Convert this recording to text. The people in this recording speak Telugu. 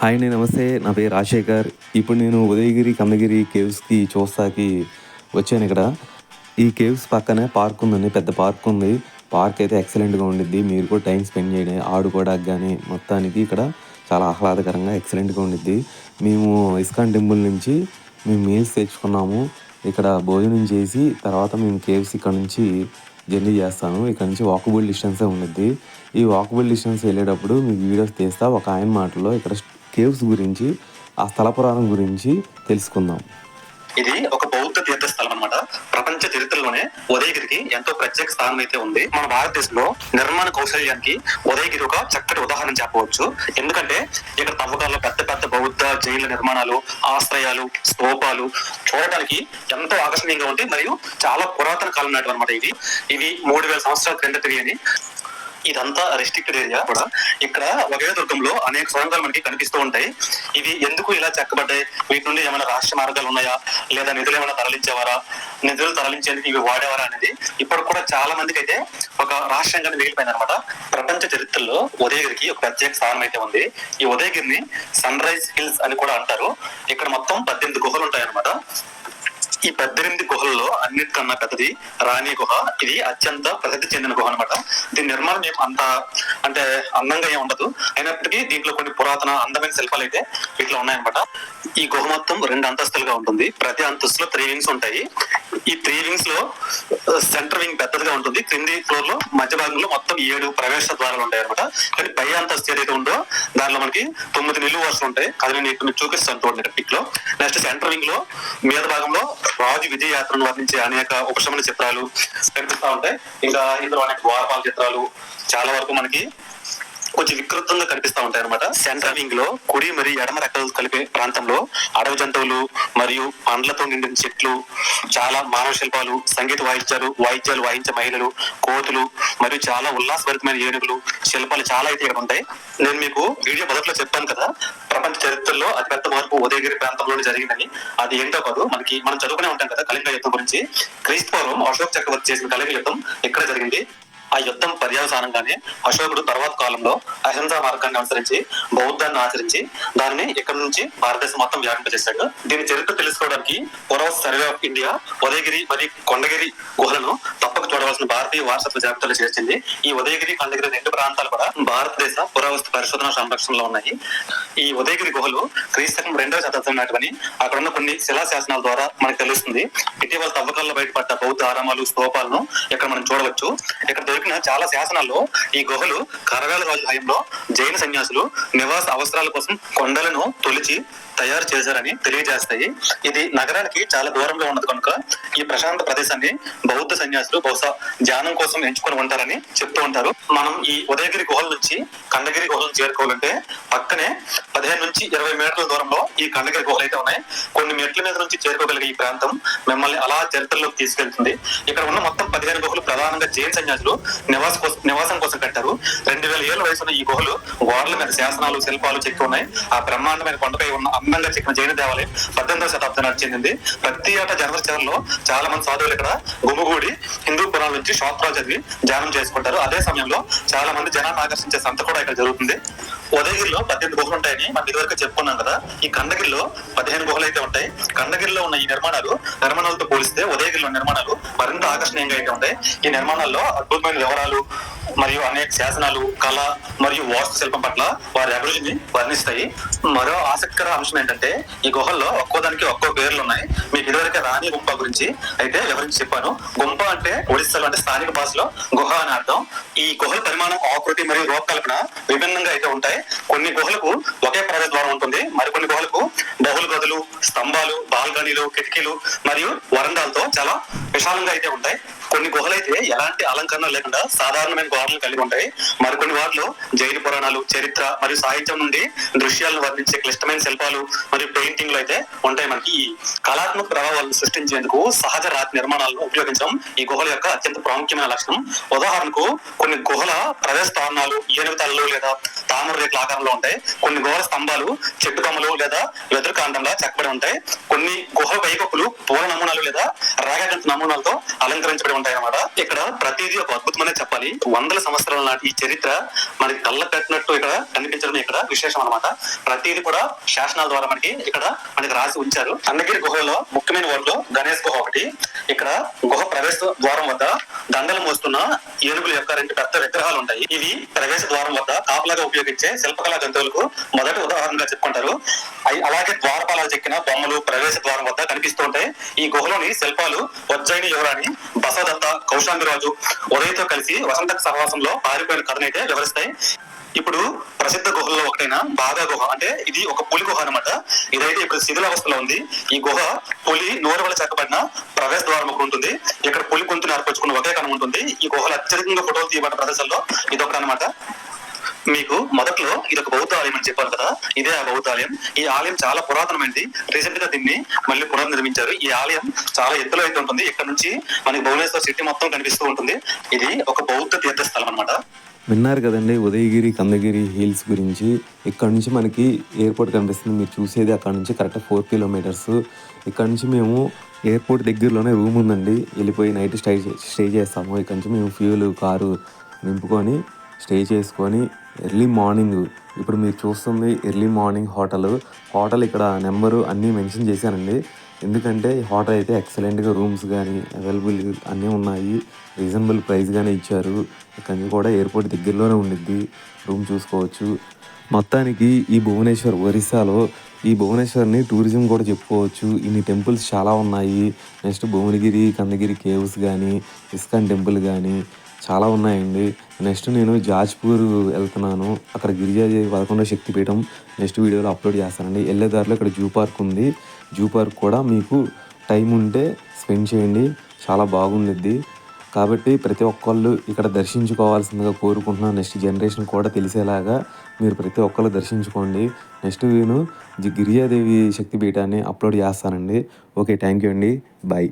హాయ్ అండి నమస్తే. నా పేరు రాజశేఖర్. ఇప్పుడు నేను ఉదయగిరి కమ్మగిరి కేవ్స్కి చూస్తాకి వచ్చాను ఇక్కడ. ఈ కేవ్స్ పక్కనే పార్క్ ఉందండి పెద్ద పార్క్ ఉంది. పార్క్ అయితే ఎక్సలెంట్గా ఉండిద్ది. మీరు కూడా టైం స్పెండ్ చేయండి ఆడుకోవడానికి కానీ మొత్తానికి ఇక్కడ చాలా ఆహ్లాదకరంగా ఎక్సలెంట్గా ఉండిద్ది. మేము ఇస్కాన్ టెంపుల్ నుంచి మేము మీల్స్ తెచ్చుకున్నాము. ఇక్కడ భోజనం చేసి తర్వాత మేము కేవ్స్ ఇక్కడ నుంచి జర్నీ చేస్తాను. ఇక్కడ నుంచి వాకబుల్ డిస్టెన్సే ఉండిద్ది. ఈ వాకబుల్ డిస్టెన్స్ వెళ్ళేటప్పుడు మీకు వీడియోస్ తీస్తా. ఒక ఆయన మాటలో ఇక్కడ కేవ్స్ గురించి ఆ స్థల పురాణం గురించి తెలుసుకుందాం. ఇది ఒక బౌద్ధ తీర్థస్థలం అన్నమాట. ప్రపంచ చరిత్రలోనే ఉదయగిరికి ఎంతో ప్రత్యేక స్థానం అయితే ఉంది. మన భారతదేశంలో నిర్మాణ కౌశల్యానికి ఉదయగిరి ఒక చక్కటి ఉదాహరణ చెప్పవచ్చు. ఎందుకంటే ఇక్కడ తవ్వకాల్లో పెద్ద పెద్ద బౌద్ధ జైల నిర్మాణాలు ఆశ్రయాలు స్తూపాలు చూడటానికి ఎంతో ఆకర్షణీయంగా ఉంటాయి. మరియు చాలా పురాతన కాలం నాటి అనమాట ఇవి. ఇవి మూడు వేల సంవత్సరాల క్రిందటివి అని ఇదంతా రెస్ట్రిక్టెడ్ ఏరియా కూడా. ఇక్కడ ఒకే దుర్గంలో అనేక సొరంగాలు మనకి కనిపిస్తూ ఉంటాయి. ఇవి ఎందుకు ఇలా చెక్కబడ్డాయి? వీటి నుండి ఏమైనా రాష్ట్ర మార్గాలు ఉన్నాయా? లేదా నిధులు ఏమైనా తరలించేవారా? నిధులు తరలించేందుకు ఇవి వాడేవారా అనేది ఇప్పుడు కూడా చాలా మందికి అయితే ఒక రాష్ట్రంగా మిగిలిపోయింది అనమాట ప్రపంచ చరిత్రలో ఉదయగిరికి ఒక ప్రత్యేక స్థానం అయితే ఉంది. ఈ ఉదయగిరిని సన్ రైజ్ హిల్స్ అని కూడా అంటారు. ఇక్కడ మొత్తం పద్దెనిమిది గుహలు ఉంటాయన్నమాట. ఈ పద్దెనిమిది గుహల్లో అన్నిటికన్నా పెద్దది రాణి గుహ. ఇది అత్యంత ప్రసిద్ధి చెందిన గుహ అనమాట దీని నిర్మాణం ఏం అంత అంటే అందంగా ఏం ఉండదు. అయినప్పటికీ దీంట్లో కొన్ని పురాతన అందమైన శిల్పాలు అయితే వీటిలో ఉన్నాయన్నమాట. ఈ గుహ మొత్తం రెండు అంతస్తులుగా ఉంటుంది. ప్రతి అంతస్తులో త్రీ వింగ్స్ ఉంటాయి. ఈ త్రీ వింగ్స్లో సెంటర్ వింగ్ పెద్దదిగా ఉంటుంది. క్రింది ఫ్లోర్లో మధ్య భాగంలో మొత్తం ఏడు ప్రవేశ ద్వారాలు ఉంటాయి అనమాట కానీ పై అంతస్తు ఏదైతే ఉందో దానిలో మనకి తొమ్మిది నిలువు వరుసలు ఉంటాయి. అది నేను చూపిస్తాను చూడండి పిక్లో. నెక్స్ట్ సెంటర్ వింగ్లో మీద భాగంలో రాజు విజయ యాత్రను వర్ణించే అనేక ఉపశమన చిత్రాలు కనిపిస్తూ ఉంటాయి. ఇంకా ఇందులో అనేక ద్వారపాల చిత్రాలు చాలా వరకు మనకి కొంచెం వికృతంగా కనిపిస్తా ఉంటాయి అనమాట సెంటర్ వింగ్లో కుడి మరియు ఎడమ రెక్కలు కలిపే ప్రాంతంలో అడవి జంతువులు మరియు పండ్లతో నిండిన చెట్లు చాలా మానవ శిల్పాలు సంగీత వాయిద్యాలు వాయిద్యాలు వాయించే మహిళలు కోతులు మరియు చాలా ఉల్లాసభరితమైన ఏనుగులు శిల్పాలు చాలా అయితే ఇక్కడ ఉంటాయి. నేను మీకు వీడియో మొదట్లో చెప్పాను కదా ప్రపంచ చరిత్రలో అతిపెద్ద మార్పు ఉదయగిరి ప్రాంతంలోనే జరిగిందని. అది ఏంటో కాదు మనకి మనం చదువుకునే ఉంటాం కదా కళింగ యుద్ధం గురించి. క్రీస్తు పూర్వం అశోక్ చక్రవర్తి చేసిన కళింగ యుద్ధం ఇక్కడ జరిగింది? ఆ యుద్ధం పర్యవసానంగానే అశోకుడు తర్వాత కాలంలో అహింసా మార్గాన్ని అనుసరించి బౌద్ధాన్ని ఆచరించి దానిని ఇక్కడ నుంచి భారతదేశం మొత్తం వ్యాపింపజేశాడు. దీని చరిత్ర తెలుసుకోవడానికి పూర్వ సర్వే ఆఫ్ ఇండియా ఉదయగిరి మరియు కొండగిరి గుహలను తప్ప చూడవలసిన భారతీయ వారసత్వ జాబితాలో చేర్చింది. ఈ ఉదయగిరి కొండగిరి రెండు ప్రాంతాలు కూడా భారతదేశ పురావస్తు పరిశోధన సంరక్షణలో ఉన్నాయి. ఈ ఉదయగిరి గుహలు క్రీస్తకం రెండవ శతాబ్దం నాటివని అక్కడ ఉన్న కొన్ని శిలా శాసనాల ద్వారా మనకు తెలుస్తుంది. ఇటీవల తవ్వకాల్లో బయటపడ్డ బౌద్ధ ఆరామాలు స్తూపాలను ఇక్కడ మనం చూడవచ్చు. ఇక్కడ దొరికిన చాలా శాసనాల్లో ఈ గుహలు కరవేల రాజు హయంలో జైన సన్యాసులు నివాస అవసరాల కోసం కొండలను తొలిచి తయారు చేశారని తెలియజేస్తాయి. ఇది నగరానికి చాలా దూరంలో ఉన్నది కనుక ఈ ప్రశాంత ప్రదేశాన్ని బౌద్ధ సన్యాసులు బహుశా ధ్యానం కోసం ఎంచుకొని ఉంటారని చెప్తూ ఉంటారు. మనం ఈ ఉదయగిరి గుహల నుంచి కండగిరి గుహలను చేరుకోవాలంటే పక్కనే పదిహేను నుంచి ఇరవై మీటర్ల దూరంలో ఈ కండగిరి గుహలు అయితే ఉన్నాయి. కొన్ని మెట్ల మీద నుంచి చేరుకోగలిగే ఈ ప్రాంతం మిమ్మల్ని అలా చరిత్రలోకి తీసుకెళ్తుంది. ఇక్కడ ఉన్న మొత్తం పదిహేను గుహలు ప్రధానంగా జైన్ సన్యాసులు నివాస కోసం నివాసం కోసం కట్టారు. రెండు వేల ఏళ్ళ వయసున్న ఈ గుహలు గోడల మీద శాసనాలు శిల్పాలు చెక్కి ఉన్నాయి. ఆ బ్రహ్మాండమైన కొండపై ఉన్న అందంగా చెక్కిన జైన దేవాలయం పద్దెనిమిదవ శతాబ్దం నాటి చెందింది ప్రతి ఏటా జనవరి చివరిలో చాలా మంది సాధువులు ఇక్కడ గుమిగూడి హిందూ పురాణాల నుంచి శాస్త్రాలు చదివి ధ్యానం చేసుకుంటారు. అదే సమయంలో చాలా మంది జనాన్ని ఆకర్షించే సంత కూడా ఇక్కడ జరుగుతుంది. ఉదయగిరిలో పద్దెనిమిది గుహలు ఉంటాయని మనం ఇదివరకు చెప్పుకున్నాం కదా. ఈ కండగిరిలో పదిహేను గుహలు అయితే ఉంటాయి. కండగిరిలో ఉన్న ఈ నిర్మాణాలు నిర్మాణాలతో పోలిస్తే ఉదయగిరిలో నిర్మాణాలు మరింత ఆకర్షణీయంగా అయితే ఉంటాయి. ఈ నిర్మాణాల్లో అద్భుతమైన వివరాలు మరియు అనేక శాసనాలు కళ మరియు వాస్తు శిల్పం పట్ల వారి అభిరుచిని వర్ణిస్తాయి. మరో ఆసక్తికర అంశం ఏంటంటే ఈ గుహల్లో ఒక్కో దానికి ఒక్కో పేర్లు ఉన్నాయి. మీకు ఇదివరకే రాణి గుంప గురించి అయితే వివరించి చెప్పాను. గుంప అంటే ఒడిస్సాలో అంటే స్థానిక భాషలో గుహ అని అర్థం. ఈ గుహల పరిమాణం ఆకృతి మరియు రూపకల్పన విభిన్నంగా అయితే ఉంటాయి. కొన్ని గుహలకు ఒకే ప్రవేశ ద్వారం ఉంటుంది. మరికొన్ని గుహలకు బహుళ గదులు స్తంభాలు బాల్కనీలు కిటికీలు మరియు వరండాలతో చాలా విశాలంగా అయితే ఉంటాయి. కొన్ని గుహలు అయితే ఎలాంటి అలంకరణ లేకుండా సాధారణమైన గోడలు కలిగి ఉంటాయి. మరికొన్ని వాటిలో జైలు పురాణాలు చరిత్ర మరియు సాహిత్యం నుండి దృశ్యాలను వర్ణించే క్లిష్టమైన శిల్పాలు మరియు పెయింటింగ్లు అయితే ఉంటాయి మనకి. ఈ కళాత్మక ప్రభావాలను సృష్టించేందుకు సహజ రాతి నిర్మాణాలను ఉపయోగించడం ఈ గుహల యొక్క అత్యంత ప్రాముఖ్యమైన లక్షణం. ఉదాహరణకు కొన్ని గుహల ప్రవేశ స్థానాలు ఏనుగు తలలు లేదా తామర రేట్ల ఆకారంలో ఉంటాయి. కొన్ని గుహల స్తంభాలు చెట్టు కొమ్మలు లేదా వెదురు కాండంలా చెక్కబడి ఉంటాయి. కొన్ని గుహ వైకప్పులు పూల నమూనాలు లేదా రాగగంత నమూనాలతో అలంకరించబడి ఉంటాయి అన్నమాట ఇక్కడ ప్రతిదీ ఒక అద్భుతమనే చెప్పాలి. వందల సంవత్సరాల నాటి ఈ చరిత్ర మనకి కళ్ళ కట్టినట్టు ఇక్కడ కనిపించడం ఇక్కడ విశేషం అన్నమాట. ప్రతిదీ కూడా శాసనాల ద్వారా మనకి ఇక్కడ మనకి రాసి ఉంచారు. అన్నగిరి గుహలో ముఖ్యమైన వాటిలో గణేష్ గుహ ఒకటి. ఇక్కడ గుహ ప్రవేశ ద్వారం వద్ద దండలు మోస్తున్న ఏనుగుల యొక్క రెండు పెద్ద విగ్రహాలు ఉంటాయి. ఇవి ప్రవేశ ద్వారం వద్ద కాపలాగా ఉపయోగించే శిల్పకళా జంతువులకు మొదటి ఉదాహరణగా చెప్పుకుంటారు. అలాగే ద్వారపాలాలు చెక్కిన బొమ్మలు ప్రవేశ ద్వారం వద్ద కనిపిస్తూ ఉంటాయి ఈ గుహలోని శిల్పాలు ఉజ్జయిని యువరాణి బసదత్త కౌశాంబిరాజు ఉదయతో కలిసి వసంత సహవాసంలో పారిపోయిన కథనైతే వివరిస్తాయి. ఇప్పుడు ప్రసిద్ధ గుహల్లో ఒకటైన బాగా గుహ అంటే ఇది ఒక పులి గుహ అన్నమాట. ఇదైతే ఇప్పుడు శిథిలావస్థలో ఉంది. ఈ గుహ పులి నోరు వల్ల చెక్కబడిన ప్రవేశ ద్వారం ఒకటి ఉంటుంది. ఇక్కడ పులి గొంతుని ఏర్పరచుకున్న ఒకే కనం ఉంటుంది. ఈ గుహలో అత్యధికంగా ఫోటోలు తీయబడిన ప్రదేశాల్లో ఇది ఒకటి అనమాట మీకు మొదట్లో ఇది ఒక బౌద్ధ ఆలయం అని చెప్పాను కదా. ఇదే ఆ బౌద్ధ ఆలయం ఈ ఆలయం చాలా పురాతనమైనది రీసెంట్గా దీన్ని మళ్ళీ పునర్నిర్మించారు. ఈ ఆలయం చాలా ఎత్తులో అయితే ఉంటుంది. ఇక్కడ నుంచి మనకి భువనేశ్వర్ సిటీ మొత్తం కనిపిస్తూ ఉంటుంది. ఇది ఒక బౌద్ధ తీర్థస్థలం అన్నమాట. విన్నారు కదండి ఉదయగిరి కందగిరి హిల్స్ గురించి. ఇక్కడ నుంచి మనకి ఎయిర్పోర్ట్ కనిపిస్తుంది. మీరు చూసేది అక్కడ నుంచి కరెక్ట్ ఫోర్ కిలోమీటర్స్. ఇక్కడ నుంచి మేము ఎయిర్పోర్ట్ దగ్గరలోనే రూమ్ ఉందండి. వెళ్ళిపోయి నైట్ స్టే స్టే చేస్తాము. ఇక్కడ నుంచి మేము ఫ్యూల్ కారు నింపుకొని స్టే చేసుకొని ఎర్లీ మార్నింగ్. ఇప్పుడు మీరు చూస్తుంది ఎర్లీ మార్నింగ్ హోటల్. హోటల్ ఇక్కడ నెంబరు అన్నీ మెన్షన్ చేశానండి ఎందుకంటే హోటల్ అయితే ఎక్సలెంట్గా రూమ్స్ కానీ అవైలబుల్ అన్నీ ఉన్నాయి. రీజనబుల్ ప్రైస్గానే ఇచ్చారు. ఇక్కడ కూడా ఎయిర్పోర్ట్ దగ్గరలోనే ఉండిద్ది. రూమ్ చూసుకోవచ్చు. మొత్తానికి ఈ భువనేశ్వర్ ఒరిస్సాలో ఈ భువనేశ్వర్ని టూరిజం కూడా చెప్పుకోవచ్చు. ఇన్ని టెంపుల్స్ చాలా ఉన్నాయి. నెక్స్ట్ భువనగిరి కందగిరి కేవ్స్ కానీ ఇస్కాన్ టెంపుల్ కానీ చాలా ఉన్నాయండి. నెక్స్ట్ నేను జాజ్పూర్ వెళ్తున్నాను. అక్కడ గిరిజాదేవి పదకొండో శక్తిపీఠం నెక్స్ట్ వీడియోలో అప్లోడ్ చేస్తానండి. వెళ్ళే దారిలో ఇక్కడ జూ పార్క్ ఉంది. జూ పార్క్ కూడా మీకు టైం ఉంటే స్పెండ్ చేయండి. చాలా బాగుండిద్ది. కాబట్టి ప్రతి ఒక్కళ్ళు ఇక్కడ దర్శించుకోవాల్సిందిగా కోరుకుంటున్నాను. నెక్స్ట్ జనరేషన్ కూడా తెలిసేలాగా మీరు ప్రతి ఒక్కళ్ళు దర్శించుకోండి. నెక్స్ట్ నేను గిరిజాదేవి శక్తిపీఠాన్ని అప్లోడ్ చేస్తానండి. ఓకే థ్యాంక్ యూ అండి. బాయ్